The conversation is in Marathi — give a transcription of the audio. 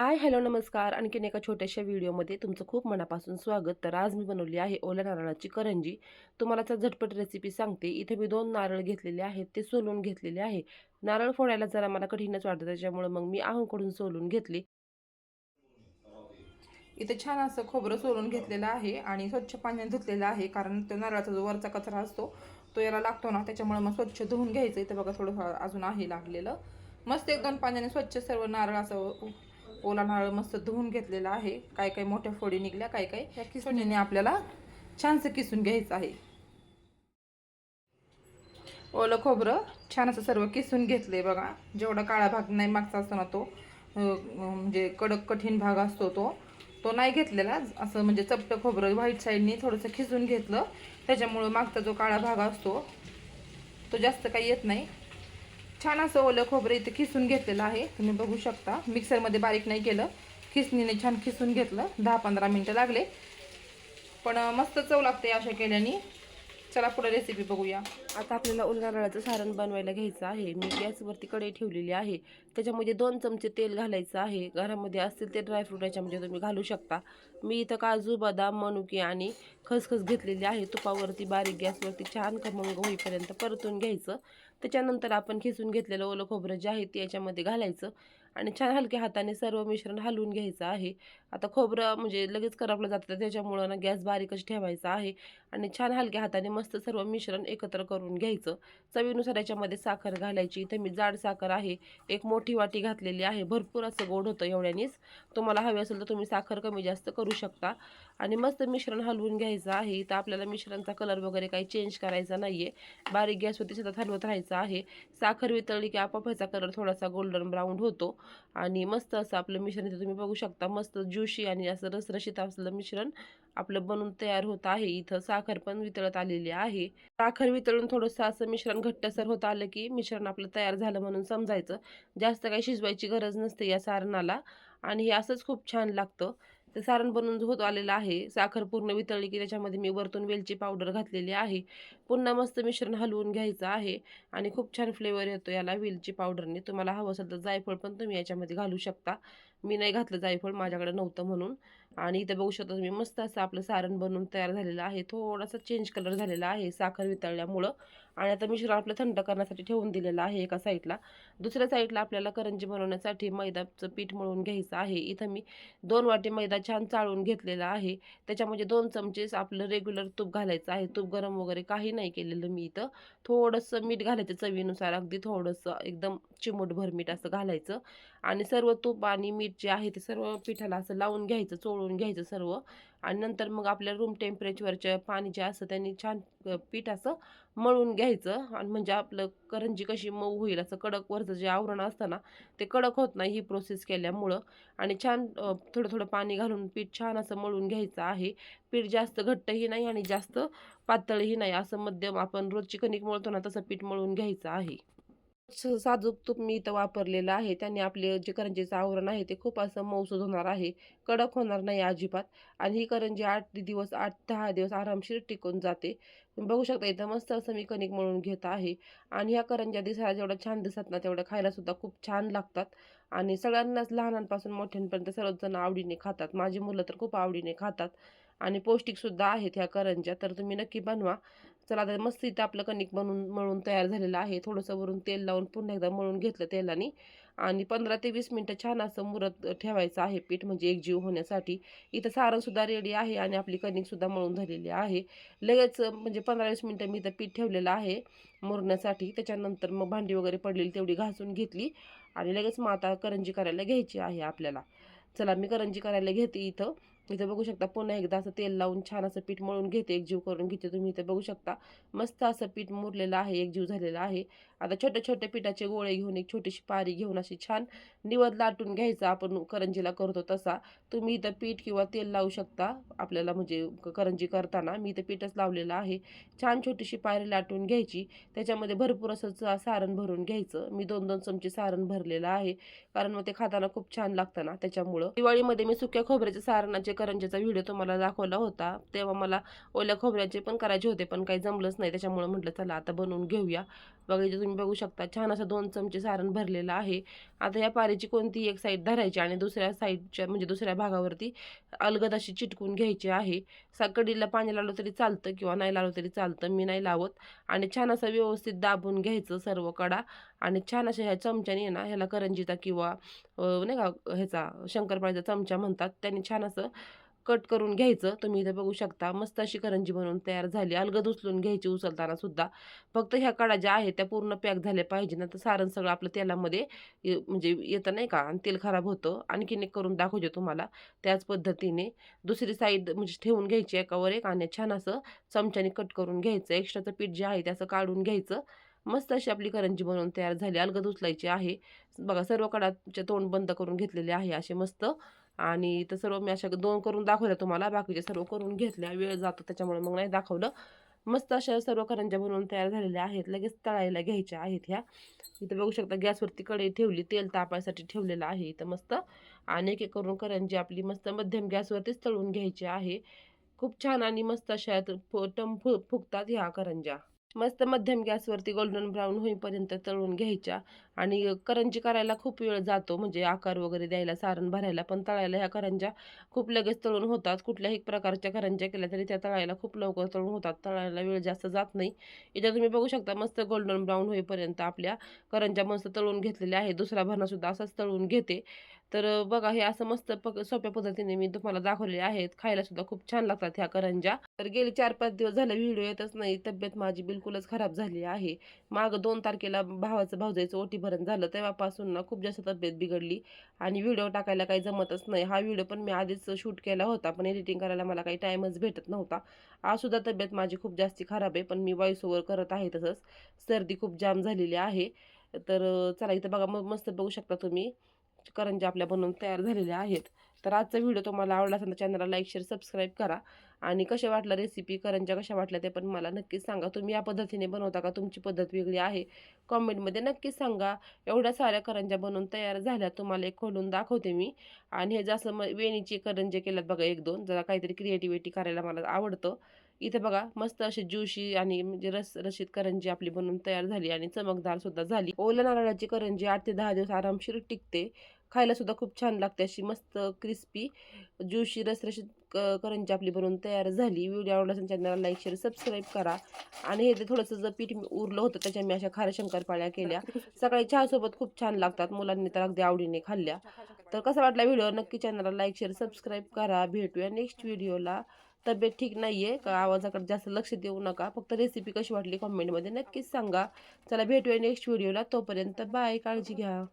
आय हॅलो नमस्कार. आणखीन एका छोट्याशा व्हिडिओमध्ये तुमचं खूप मनापासून स्वागत. तर आज मी बनवली आहे ओल्या नारळाची करंजी. तुम्हाला तर झटपट रेसिपी सांगते. इथे मी दोन नारळ घेतलेले आहेत. ते सोलून घेतलेले आहे. नारळ फोडायला जरा मला कठीणच वाटतं. त्याच्यामुळे मग मी आहूकडून सोलून घेतली. इथे छान असं खोबरं सोलून घेतलेलं आहे आणि स्वच्छ पाण्याने धुतलेलं आहे. कारण तो नारळाचा जो वरचा कचरा असतो तो याला लागतो ना. त्याच्यामुळे मग स्वच्छ धुवून घ्यायचं. इथे बघा थोडं अजून आहे लागलेलं. मस्त एक दोन पाण्याने स्वच्छ सर्व नारळ असं ओला नारळ मस्त धुवून घेतलेला आहे. काय काय मोठ्या फोडी निघल्या काय काय ह्या किसणीने. आपल्याला छानसं किसून घ्यायचं आहे. ओलं खोबरं छान असं सर्व किसून घेतले बघा. जेवढा काळा भाग नाही मागचा असतो ना तो म्हणजे कडक कठीण भाग असतो तो तो नाही घेतलेला. असं म्हणजे चपटं खोबरं व्हाईट साईडनी थोडंसं खिसून घेतलं. त्याच्यामुळं मागचा जो काळा भाग असतो तो जास्त काही येत नाही. छान असं ओलं खोबरं इथं खिसून घेतलेलं आहे. तुम्ही बघू शकता. मिक्सरमध्ये बारीक नाही केलं. खिसणीने छान खिसून घेतलं. दहा पंधरा मिनटं लागले. पण मस्त चव लागते अशा केल्याने. चला पुढे रेसिपी बघूया. आता आपल्याला उल नारळाचं सारण बनवायला घ्यायचं आहे. मी गॅसवरती कढई ठेवलेली आहे. त्याच्यामध्ये दोन चमचे तेल घालायचं आहे. घरामध्ये असतील ते ड्रायफ्रूट याच्यामध्ये तुम्ही घालू शकता. मी इथं काजू बदाम मनुके आणि खसखस घेतलेली आहे. तुपावरती बारीक गॅसवरती छान खमंग होईपर्यंत परतून घ्यायचं. त्याच्यानंतर आपण खिसून घेतलेलं ओलं खोबरं जे आहे ते याच्यामध्ये घालायचं. आणि छान हलक्या हाताने सर्व मिश्रण हलवून घ्यायचं आहे. आता खोबरं म्हणजे लगेच करपलं जातं त्याच्यामुळं ना गॅस बारीकच ठेवायचा आहे. आणि छान हलक्या हाताने मस्त सर्व मिश्रण एकत्र करून घ्यायचं. चवीनुसार याच्यामध्ये साखर घालायची. इथं मी जाड साखर आहे. एक मोठी वाटी घातलेली आहे. भरपूर असं गोड होतं एवढ्यानेच. तुम्हाला हवे असेल तर तुम्ही साखर कमी जास्त करू शकता. आणि मस्त मिश्रण हलवून घ्यायचं आहे. इथं आपल्याला मिश्रणचा कलर वगैरे काही चेंज करायचा नाही आहे बारीक गॅसवरती सतत हलवत राहायचं आहे. साखर वितळली की आपोआप ह्याचा कलर थोडासा गोल्डन ब्राऊन होतो. आणि मस्त असं आपलं मिश्रण इथं तुम्ही बघू शकता. मस्त ज्युशी आणि असं रसरशीत असलं मिश्रण. आपलं बनून तयार होत आहे. इथं साखर पण वितळत आलेली आहे. साखर वितळून थोडंसं असं मिश्रण घट्टसर होत आलं की मिश्रण आपलं तयार झालं म्हणून समजायचं. जास्त काही शिजवायची गरज नसते या सारणाला आणि हे असंच खूप छान लागतं. ते सारण बनून होत आलेलं आहे. साखर पूर्ण वितळली की त्याच्यामध्ये मी वरतून वेलची पावडर घातलेली आहे. पुन्हा मस्त मिश्रण हलवून घ्यायचं आहे आणि खूप छान फ्लेवर येतो याला वेलची पावडरने तुम्हाला हवं असेल तर जायफळ पण तुम्ही याच्यामध्ये घालू शकता. मी नाही घातलं जायफळ माझ्याकडे नव्हतं म्हणून. आणि इथं बघू शकता तुम्ही मस्त असं आपलं सारण बनवून तयार झालेलं आहे. थोडासा चेंज कलर झालेला आहे साखर वितळल्यामुळं. आणि आता मिश्रण आपलं थंड करण्यासाठी ठेवून दिलेलं आहे एका साईडला दुसऱ्या साईडला आपल्याला करंजी बनवण्यासाठी मैदाचं पीठ मळून घ्यायचं आहे. इथं मी दोन वाटी मैदा छान चाळून घेतलेला आहे. त्याच्यामध्ये दोन चमचेस आपलं रेग्युलर तूप घालायचं आहे. तूप गरम वगैरे काही नाही केलेलं मी इथं. थोडंसं मीठ घालायचं चवीनुसार. अगदी थोडंसं एकदम चिमूटभर मीठ असं घालायचं. आणि सर्व तूप आणि मीठ जे आहे ते सर्व पिठाला असं लावून घ्यायचं चोळून घ्यायचं सर्व. आणि नंतर मग आपल्या रूम टेम्परेचरच्या पाणी जे असतं त्यांनी छान पीठ असं मळून घ्यायचं. आणि म्हणजे आपलं करंजी कशी मऊ होईल असं कडक वरचं जे आवरण असतं ना ते कडक होत नाही ही प्रोसेस केल्यामुळं. आणि छान थोडं थोडं पाणी घालून पीठ छान असं मळून घ्यायचं आहे. पीठ जास्त घट्टही नाही आणि जास्त पातळही नाही. असं मध्यम आपण रोजची कणिक मळतो ना तसं पीठ मळून घ्यायचं आहे. साजूक तूप मी इथं वापरलेलं आहे. त्याने आपले जे करंजीचं आवरण आहे ते खूप असं मौसूद होणार आहे. कडक होणार नाही अजिबात. आणि ही करंजी आठ दिवस आठ दहा दिवस आरामशीर टिकून जाते. तुम्ही बघू शकता इथं मस्त असं मी कणिक मळून घेत आहे. आणि ह्या करंज्या दिसायला जेवढ्या छान दिसतात ना तेवढ्या खायला सुद्धा खूप छान लागतात. आणि सगळ्यांनाच लहानांपासून मोठ्यांपर्यंत सर्वजण आवडीने खातात. माझी मुलं तर खूप आवडीने खातात. आणि पौष्टिकसुद्धा आहेत ह्या करंज्या. तर तुम्ही नक्की बनवा. चला आता मस्त इथं आपलं कणिक बनवून मळून तयार झालेलं आहे. थोडंसं वरून तेल लावून पुन्हा एकदा मळून घेतलं तेलाने. आणि पंधरा ते वीस मिनटं छान असं मुरत ठेवायचं आहे पीठ म्हणजे एकजीव होण्यासाठी. इथं सारणसुद्धा रेडी आहे आणि आपली कणिकसुद्धा मळून झालेली आहे. लगेच म्हणजे पंधरा वीस मिनटं मी इथं पीठ ठेवलेलं आहे मुरण्यासाठी. त्याच्यानंतर मग भांडी वगैरे पडलेली तेवढी घासून घेतली. आणि लगेच मग आता करंजी करायला घ्यायची आहे आपल्याला. चला मी करंजी करायला घेते इथं. इथं बघू शकता पुन्हा एकदा असं तेल लावून छान असं पीठ मळून घेते एकजीव करून घेते तुम्ही इथं बघू शकता. मस्त असं पीठ मुरलेलं आहे एकजीव झालेलं आहे. आता छोट्या छोट्या पिठाचे गोळे घेऊन एक छोटीशी पारी घेऊन अशी छान निवद लाटून घ्यायचा आपण करंजीला करतो तसा. तुम्ही इथं पीठ किंवा तेल लावू शकता आपल्याला म्हणजे करंजी करताना. मी इथं पीठच लावलेलं आहे. छान छोटीशी पायरी लाटून घ्यायची. त्याच्यामध्ये भरपूर असं सारण भरून घ्यायचं. मी दोन दोन चमचे सारण भरलेलं आहे. कारण मग ते खाताना खूप छान लागतं ना त्याच्यामुळं. दिवाळीमध्ये मी सुक्या खोबऱ्याच्या सारणाचे करंजीचा व्हिडिओ तुम्हाला दाखवला होता तेव्हा मला ओल्या खोबऱ्याचे पण करायचे होते पण काही जमलंच नाही. त्याच्यामुळे म्हटलं चला आता बनवून घेऊया. बघा इथे तुम्ही बघू शकता छान असं दोन चमचे सारण भरलेलं आहे. आता या पारीची कोणती एक साईड धरायची आणि दुसऱ्या साईडच्या म्हणजे दुसऱ्या भागावरती अलगद अशी चिटकून घ्यायची आहे. सा कडीला पाणी लावलं तरी चालतं किंवा नाही लावलं तरी चालतं मी नाही लावत. आणि छान असं व्यवस्थित दाबून घ्यायचं सर्व कडा. आणि छान अशा ह्या चमच्याने ना ह्याला करंजीचा किंवा नाही का ह्याचा शंकरपाळीचा चमचा म्हणतात त्यांनी छान असं कट करून घ्यायचं. तुम्ही इथे बघू शकता मस्त अशी करंजी बनवून तयार झाली. अलगद उचलून घ्यायची उचलताना सुद्धा. फक्त ह्या कडा ज्या आहेत त्या पूर्ण पॅक झाल्या पाहिजे. ना तर सारण सगळं आपलं तेलामध्ये ये- म्हणजे येतं नाही का आणि तेल खराब होतं. आणखीन एक करून दाखवते तुम्हाला. त्याच पद्धतीने दुसरी साईड म्हणजे ठेवून घ्यायची एकावर एक आणि छान असं चमच्याने कट करून घ्यायचं. एक्स्ट्राचं पीठ जे आहे ते असं काढून घ्यायचं. मस्त अशी आपली करंजी बनवून तयार झाली. अलगद उचलायची आहे. बघा सर्व कडाचे तोंड बंद करून घेतलेले आहे असे मस्त. आणि इथं सर्व मी अशा दोन करून दाखवल्या तुम्हाला. बाकीचे सर्व करून घेतल्या. वेळ जातो त्याच्यामुळे मग नाही दाखवलं. मस्त अशा सर्व करंज्या बनवून तयार झालेल्या आहेत. लगेच तळायला घ्यायच्या आहेत ह्या. इथं बघू शकता गॅसवरती कढई ठेवली. तेल तापायसाठी ठेवलेलं आहे इथं मस्त. आणि एक एक करून करंजी आपली मस्त मध्यम गॅसवरतीच तळून घ्यायची आहे. खूप छान आणि मस्त अशा फु- टम फु फुगतात ह्या करंज्या. मस्त मध्यम गॅसवरती गोल्डन ब्राऊन होईपर्यंत तळून घ्यायच्या. आणि करंजी करायला खूप वेळ जातो म्हणजे आकार वगैरे द्यायला सारण भरायला पण तळायला ह्या करंज्या खूप लगेच तळून होतात. कुठल्याही प्रकारच्या करंज्या केल्या तरी त्या तळायला खूप लवकर तळून होतात. तळायला वेळ जास्त जात नाही. इथं तुम्ही बघू शकता मस्त गोल्डन ब्राऊन होईपर्यंत आपल्या करंज्या मस्त तळून घेतलेल्या आहे दुसरा भरणासुद्धा असाच तळून घेते. तर बघा हे असं मस्त पक सोप्या पद्धतीने मी तुम्हाला दाखवलेले आहेत. खायला सुद्धा खूप छान लागतात ह्या करंज्या. तर गेले चार पाच दिवस झाले व्हिडिओ येतच नाही. तब्येत माझी बिलकुलच खराब झाली आहे. माग दोन तारखेला भावाचं भावजायचं ओटी भरण झालं तेव्हापासून ना खूप जास्त तब्येत बिघडली आणि व्हिडिओ टाकायला काही जमतच नाही. हा व्हिडिओ पण मी आधीच शूट केला होता पण एडिटिंग करायला मला काही टाईमच भेटत नव्हता. आज सुद्धा तब्येत माझी खूप जास्ती खराब आहे पण मी वॉइस ओव्हर करत आहे तसंच. सर्दी खूप जाम झालेली आहे. तर चला इथं बघा मग मस्त बघू शकता तुम्ही. करंज्या आपल्या बनवून तयार झालेल्या आहेत. तर आजचा व्हिडिओ तुम्हाला आवडला असेल तर चॅनलला लाईक शेअर सबस्क्राईब करा. आणि कशा वाटल्या रेसिपी करंज्या कशा वाटल्या ते पण मला नक्कीच सांगा. तुम्ही या पद्धतीने बनवता का? तुमची पद्धत वेगळी आहे. कॉमेंटमध्ये नक्कीच सांगा. एवढ्या साऱ्या करंज्या बनवून तयार झाल्या तुम्हाला एक खोलून दाखवते मी. आणि हे जसं मग वेणीची करंजे केल्यात बघा एक दोन. जरा काहीतरी क्रिएटिव्हिटी करायला मला आवडतं. इथे बघा मस्त अशी ज्यूशी आणि म्हणजे रस रशीत करंजी आपली बनवून तयार झाली आणि चमकदार सुद्धा झाली. ओल्या नारळाची करंजी आठ ते दहा दिवस आरामशीर टिकते. खायला सुद्धा खूप छान लागते अशी मस्त क्रिस्पी ज्यूशी रसरशीत क करंजी आपली बनवून तयार झाली. व्हिडिओ आवडला असेल चॅनलला लाईक शेअर सबस्क्राईब करा. आणि हे ते थोडंसं जर पीठ उरलं होतं त्याच्या मी अशा खाऱ्या शंकरपाळ्या केल्या. सकाळी चहासोबत खूप छान लागतात. मुलांनी तर अगदी आवडीने खाल्ल्या. तर कसा वाटला व्हिडिओ? नक्की चॅनलला लाईक शेअर सबस्क्राईब करा. भेटूया नेक्स्ट व्हिडिओला तब्येत ठीक नाही आहे का आवाजाकडे जास्त लक्ष देऊ नका. फक्त रेसिपी कशी वाटली कॉमेंटमध्ये नक्कीच सांगा. चला भेटूया नेक्स्ट व्हिडिओला तोपर्यंत बाय काळजी घ्या.